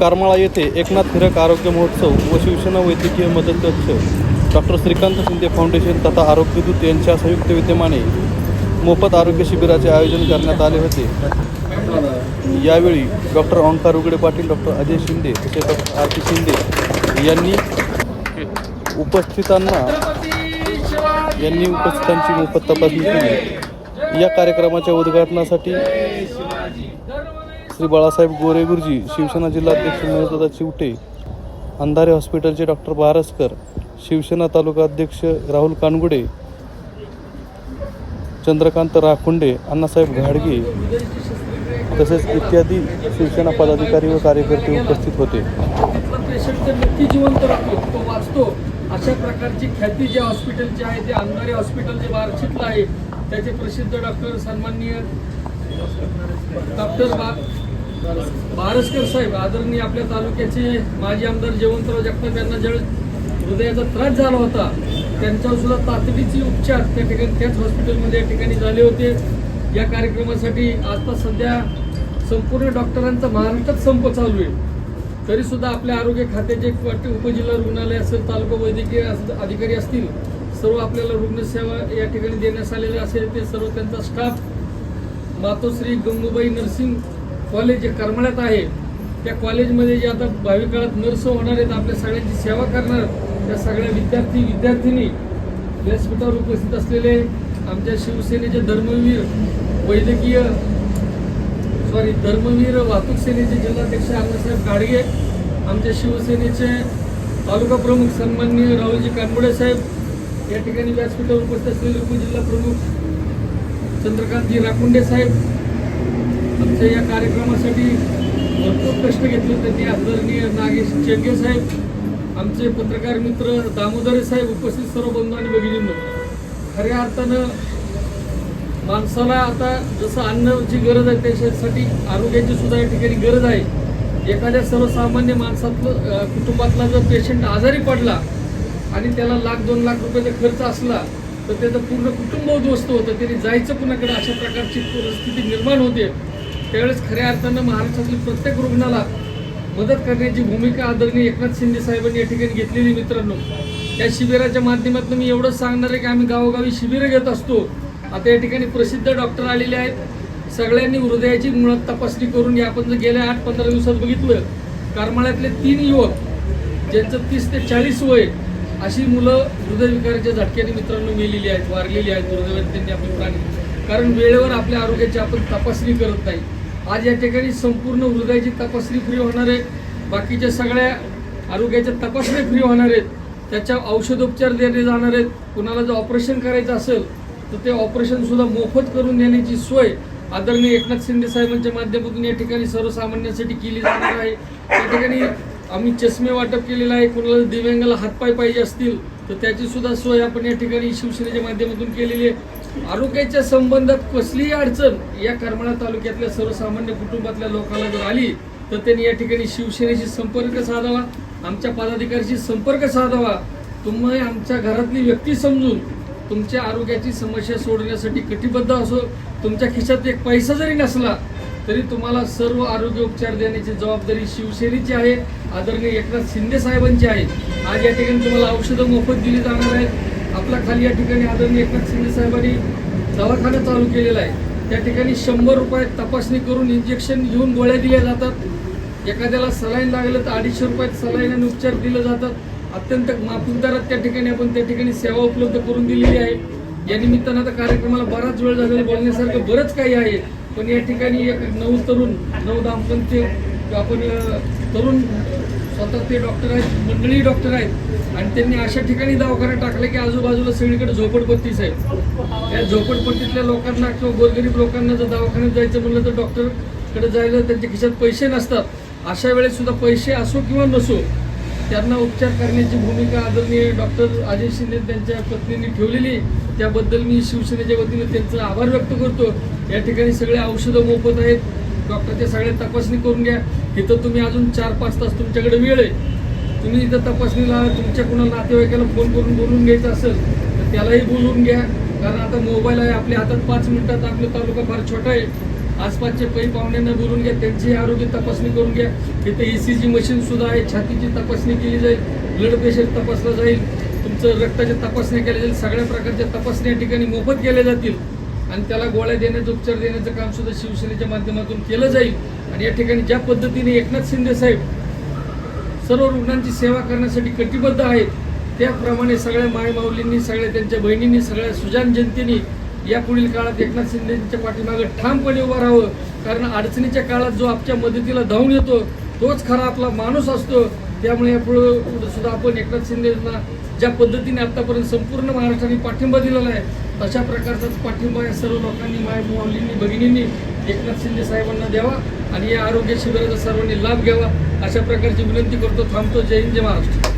करमाळा येथे एकनाथ हिरक आरोग्य महोत्सव व शिवसेना वैद्यकीय मदत कक्ष डॉक्टर श्रीकांत शिंदे फाउंडेशन तथा आरोग्यदूत यांच्या संयुक्त विद्यमाने मोफत आरोग्य शिबिराचे आयोजन करण्यात आले होते. यावेळी डॉक्टर ओंकार उगडे पाटील डॉक्टर अजय शिंदे तसेच डॉक्टर आरती शिंदे यांनी उपस्थितांना यांनी उपस्थितांची मोफत तपासणी केली. या कार्यक्रमाच्या उद्घाटनासाठी श्री बाळासाहेब गोरे गुरुजी शिवसेना जिल्हाध्यक्ष मनोजदादा चिवटे अंधारे हॉस्पिटलचे डॉक्टर बारसकर शिवसेना तालुका अध्यक्ष राहुल कानगुडे चंद्रकांत राखुंडे अण्णासाहेब घाडगे तसेच इत्यादी शिवसेना पदाधिकारी व कार्यकर्ते उपस्थित होते. अशा प्रकारची ख्याती जे हॉस्पिटलची आहे ते अंधारे हॉस्पिटल जे बारशीतलं आहे. त्याचे प्रसिद्ध डॉक्टर सन्माननीय डॉक्टर बा बारसकर साहेब आदरणीय आपल्या तालुक्याचे माजी आमदार जयवंतराव जगताप यांना ज्यावेळेस हृदयाचा त्रास झाला होता. त्यांच्यावर सुद्धा तातडीचे उपचार त्या ठिकाणी त्याच हॉस्पिटलमध्ये या ठिकाणी झाले होते. या कार्यक्रमासाठी आता सध्या संपूर्ण डॉक्टरांचा महाराष्ट्रात संप चालू आहे. तरीसुद्धा आपल्या आरोग्य खात्याचे उपजिल्हा रुग्णालय असेल तालुका वैद्यकीय अधिकारी असतील सर्व आपल्याला रुग्णसेवा या ठिकाणी देण्यात आलेले असेल ते सर्व त्यांचा staff Matoshri Gangubai nursing college जे करमाळ्यात आहे त्या कॉलेजमध्ये जे आता भावी काळात नर्स होणार आहेत आपल्या सगळ्यांची सेवा करणार त्या सगळ्या विद्यार्थी विद्यार्थिनी व्यासपीठावर उपस्थित असलेले आमच्या शिवसेनेचे धर्मवीर वैद्यकीय सॉरी धर्मवीर वाहतूक सेनेचे जिल्हाध्यक्ष अण्णासाहेब गाडगे आमच्या शिवसेनेचे तालुका प्रमुख सन्माननीय राहुलजी कानबोडे साहेब या ठिकाणी व्यासपीठावर उपस्थित असलेले उपजिल्हा प्रमुख चंद्रकांतजी राखुंडे साहेब आमच्या या कार्यक्रमासाठी भरपूर कष्ट घेतले त्यांनी आदरणीय नागेश चेंगे साहेब आमचे पत्रकार मित्र दामोदरे साहेब उपस्थित सर्व बंधू आणि भगिनींनो. खऱ्या अर्थानं माणसाला आता जसं अन्नाची गरज आहे त्याच्यासाठी आरोग्याची सुद्धा या ठिकाणी गरज आहे. एखाद्या सर्वसामान्य माणसातलं कुटुंबातला जर पेशंट आजारी पडला आणि त्याला लाख दोन लाख रुपयाचा खर्च असला तर त्याचं पूर्ण कुटुंब उद्ध्वस्त होतं. त्याने जायचं कुणाकडे? अशा प्रकारची परिस्थिती निर्माण होते. त्यावेळेस खऱ्या अर्थानं महाराष्ट्रातील प्रत्येक रुग्णाला मदत करण्याची भूमिका आदरणीय एकनाथ शिंदे साहेबांनी या ठिकाणी घेतलेली मित्रांनो. या शिबिराच्या माध्यमातून मी एवढंच सांगणार आहे की आम्ही गावोगावी शिबिरं घेत असतो. आता या ठिकाणी प्रसिद्ध डॉक्टर आलेले आहेत. सगळ्यांनी हृदयाची मुळात तपासणी करून या आपण जर गेल्या आठ पंधरा दिवसात बघितलं करमाळ्यातले तीन युवक ज्यांचं तीस ते चाळीस वय अशी मुलं हृदयविकाराच्या झटक्याने मित्रांनो मेलेली आहेत वारलेली आहेत दुर्दैवाने त्यांनी आपले प्राणी कारण वेळेवर आपल्या आरोग्याची आपण तपासणी करत नाही. आज या ठिकाणी संपूर्ण हृदयाची तपासणी फ्री होणार आहे बाकीच्या सगळ्या आरोग्याच्या तपासण्या फ्री होणार आहेत. त्याच्या औषधोपचार देणे जाणार आहेत. कुणाला जर ऑपरेशन करायचं असेल तर ते ऑपरेशनसुद्धा मोफत करून देण्याची सोय आदरणीय एकनाथ शिंदे साहेबांच्या माध्यमातून या ठिकाणी सर्वसामान्यांसाठी केली जाणार आहे. त्या ठिकाणी आम्ही चष्मे वाटप केलेलं आहे. कुणाला दिव्यांगाला हातपाय पाहिजे असतील तर त्याची सुद्धा सोय आपण या ठिकाणी शिवसेनेच्या माध्यमातून केलेली आहे. आरोग्याच्या संबंधात कसलीही अडचण या करमाळा तालुक्यातल्या सर्वसामान्य कुटुंबातल्या लोकांना जर आली तर त्यांनी या ठिकाणी शिवसेनेशी संपर्क साधावा आमच्या पदाधिकाऱ्याशी संपर्क साधावा. तुम्ही आमच्या घरातली व्यक्ती समजून तुमच्या आरोग्याची समस्या सोडण्यासाठी कटिबद्ध असो. तुमच्या खिशात एक पैसा जरी नसला तरी तुम्हाला सर्व आरोग्य उपचार देण्याची जबाबदारी शिवसेनेची आहे. आदरणीय एकनाथ शिंदे साहेबांची आहे. आज या ठिकाणी तुम्हाला औषधं मोफत दिली जाणार आहेत. आपला खाली या ठिकाणी आदरणीय एकनाथ शिंदे साहेबांनी दवाखाना चालू केलेला आहे. त्या ठिकाणी शंभर रुपयात तपासणी करून इंजेक्शन घेऊन गोळ्या दिल्या जातात. एखाद्याला सलाईन लागलं तर अडीचशे रुपयात सलाईन आणि उपचार दिले जातात. अत्यंत माफीक दरात त्या ठिकाणी आपण त्या ठिकाणी सेवा उपलब्ध करून दिलेली आहे. या निमित्तानं आता कार्यक्रमाला बराच वेळ झालेला बोलण्यासारखं बरंच काही आहे. पण या ठिकाणी एक नऊ तरुण नऊ दाम्पत्य आपण तरुण स्वतः ते डॉक्टर आहेत मंडळी डॉक्टर आहेत. आणि त्यांनी अशा ठिकाणी दवाखाना टाकला की आजूबाजूला सगळीकडे झोपडपट्टीच आहे त्या झोपडपट्टीतल्या लोकांना किंवा गोरगरीब लोकांना जर दवाखान्यात जायचं म्हणलं तर डॉक्टरकडे जायला त्यांच्या खिशात पैसे नसतात. अशा वेळेस सुद्धा पैसे असो किंवा नसो त्यांना उपचार करण्याची भूमिका आदरणीय डॉक्टर अजय शिंदे त्यांच्या पत्नीने ठेवलेली त्याबद्दल मी शिवसेनेच्या वतीने त्यांचा आभार व्यक्त करतो. या ठिकाणी सगळे औषधं मोफत आहेत. डॉक्टरच्या सगळ्या तपासणी करून घ्या. इथं तुम्ही अजून चार पाच तास तुमच्याकडे वेळ आहे. तुम्ही इथं तपासणीला तुमच्या कुणाला नातेवाईकाला फोन करून बोलून घ्यायचं असेल तर त्यालाही बोलून घ्या. कारण आता मोबाईल आहे आपल्या हातात पाच मिनिटात आपला तालुका फार छोटा आहे. आसपासचे पै पाहुण्यांना बोलून घ्या त्यांची आरोग्य तपासणी करून घ्या. इथं ई सी जी मशीन सुद्धा आहे छातीची तपासणी केली जाईल ब्लड प्रेशर तपासलं जाईल. तुमचं रक्ताच्या तपासण्या केल्या जाईल सगळ्या प्रकारच्या तपासण्या या ठिकाणी मोफत केल्या जातील. आणि त्याला गोळ्या देण्याचं उपचार देण्याचं काम सुद्धा शिवसेनेच्या माध्यमातून केलं जाईल. आणि या ठिकाणी ज्या पद्धतीने एकनाथ शिंदे साहेब सर्व रुग्णांची सेवा करण्यासाठी कटिबद्ध आहेत त्याप्रमाणे सगळ्या मायमाऊलींनी सगळ्या त्यांच्या बहिणींनी सगळ्या सुजान जनतेने या पुढील काळात एकनाथ शिंदेच्या पाठीमागे ठामपणे उभं राहावं. कारण अडचणीच्या काळात जो आपल्या मदतीला धावून येतो तोच खरा आपला माणूस असतो. त्यामुळे यापुढे सुद्धा आपण एकनाथ शिंदेना ज्या पद्धतीने आतापर्यंत संपूर्ण महाराष्ट्राने पाठिंबा दिलेला आहे तशा प्रकारचाच पाठिंबा या सर्व लोकांनी माय मोहलींनी भगिनींनी एकनाथ शिंदे साहेबांना द्यावा आणि या आरोग्य शिबिराचा सर्वांनी लाभ घ्यावा. अशा प्रकारची विनंती करतो थांबतो. जय हिंद जय महाराष्ट्र.